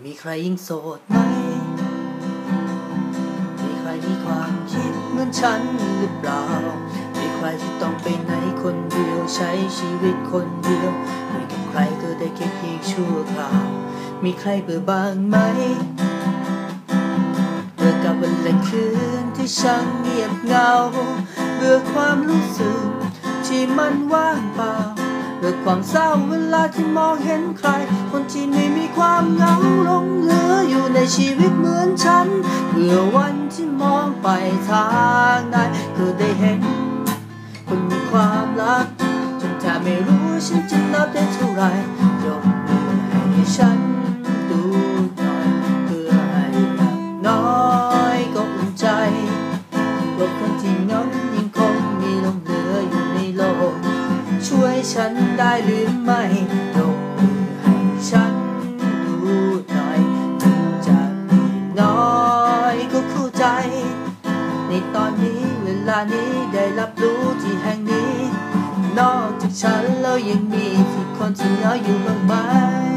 มีใครยิ่งโสดไหม มีใครมีความคิดเหมือนฉันหรือเปล่า มีใครที่ต้องไปไหนคนเดียวใช้ชีวิตคนเดียวคุยกับใครก็ได้แค่เพียงชั่วคราว มีใครเบื่อบ้างไหมเบื่อกับวันและคืนที่ช่างเงียบเหงา เบื่อความรู้สึกที่มันว่างเปล่าเบื่อความเศร้าเวลาที่มองเห็นใครคน ชีวิตเหมือนฉันเบื่อวันที่มองไปทางไหนก็ได้เห็น คนมีความรักจนแทบไม่รู้ฉันจะนับได้เท่าไหรยกมือให้ฉันดูหน่อยเพื่อให้อย่างน้อยก็อุ่นใจว่าคนที่เหงยังคงมีลมเหลืออยู่ในโลกช่วยฉันได้หรือไม่ ในตอนนี้ เวลานี้ได้รับรู้ที่แห่งนี้ นอกจากฉันแล้วยังมีที่คนที่เหงาอยู่บ้างไหม